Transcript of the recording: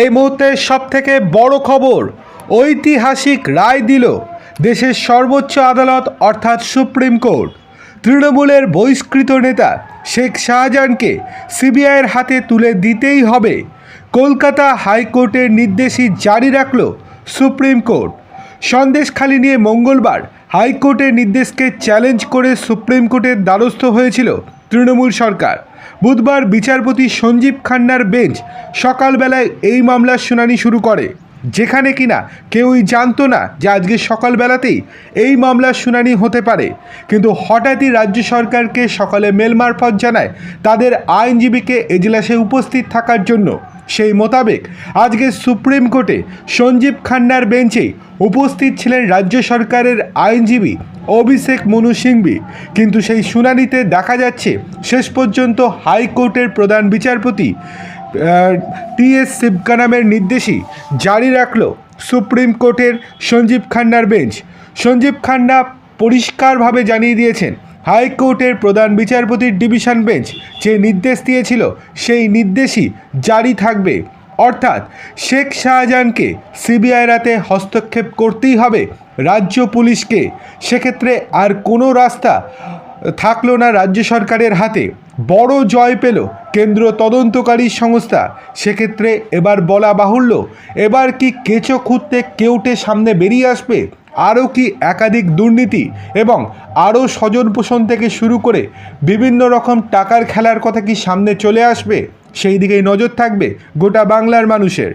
এই মুহূর্তে সব থেকে বড় খবর, ঐতিহাসিক রায় দিল দেশের সর্বোচ্চ আদালত, অর্থাৎ সুপ্রিম কোর্ট। তৃণমূলের বহিষ্কৃত নেতা শেখ শাহজাহানকে সিবিআইয়ের হাতে তুলে দিতেই হবে। কলকাতা হাইকোর্টের নির্দেশই জারি রাখল সুপ্রিম কোর্ট। সন্দেশখালি নিয়ে মঙ্গলবার হাইকোর্টের নির্দেশকে চ্যালেঞ্জ করে সুপ্রিম কোর্টের দ্বারস্থ হয়েছিল তৃণমূল সরকার। বুধবার বিচারপতি সঞ্জীব খান্নার বেঞ্চ সকালবেলায় এই মামলার শুনানি শুরু করে। যেখানে কিনা কেউই জানতো না যে আজকে সকালবেলাতেই এই মামলার শুনানি হতে পারে। কিন্তু হঠাৎই রাজ্য সরকারকে সকালে মেলমারফত জানায় তাদের আইনজীবীকে এজলাসে উপস্থিত থাকার জন্য। সেই মোতাবেক আজকে সুপ্রিম কোর্টে সঞ্জীব খান্নার বেঞ্চে উপস্থিত ছিলেন রাজ্য সরকারের আইনজীবী অভিষেক মনু সিংভি। কিন্তু সেই শুনানিতে দেখা যাচ্ছে শেষ পর্যন্ত হাইকোর্টের প্রধান বিচারপতি টি এস শিবকানামের নির্দেশই জারি রাখল সুপ্রিম কোর্টের সঞ্জীব খান্নার বেঞ্চ। সঞ্জীব খান্না পরিষ্কারভাবে জানিয়ে দিয়েছেন হাইকোর্টের প্রধান বিচারপতির ডিভিশন বেঞ্চ যে নির্দেশ দিয়েছিল, সেই নির্দেশই জারি থাকবে। অর্থাৎ শেখ শাহজাহানকে সিবিআই রাতে হস্তক্ষেপ করতেই হবে রাজ্য পুলিশকে। সেক্ষেত্রে আর কোনো রাস্তা থাকল না রাজ্য সরকারের হাতে। বড় জয় পেল কেন্দ্র তদন্তকারী সংস্থা। সেক্ষেত্রে এবার বলা বাহুল্য, এবার কি কেঁচো খুঁড়তে কেউটে সামনে বেরিয়ে আসবে? আরও কি একাধিক দুর্নীতি এবং আরও স্বজন পোষণ থেকে শুরু করে বিভিন্ন রকম টাকার খেলার কথা কি সামনে চলে আসবে? সেই দিকেই নজর থাকবে গোটা বাংলার মানুষের।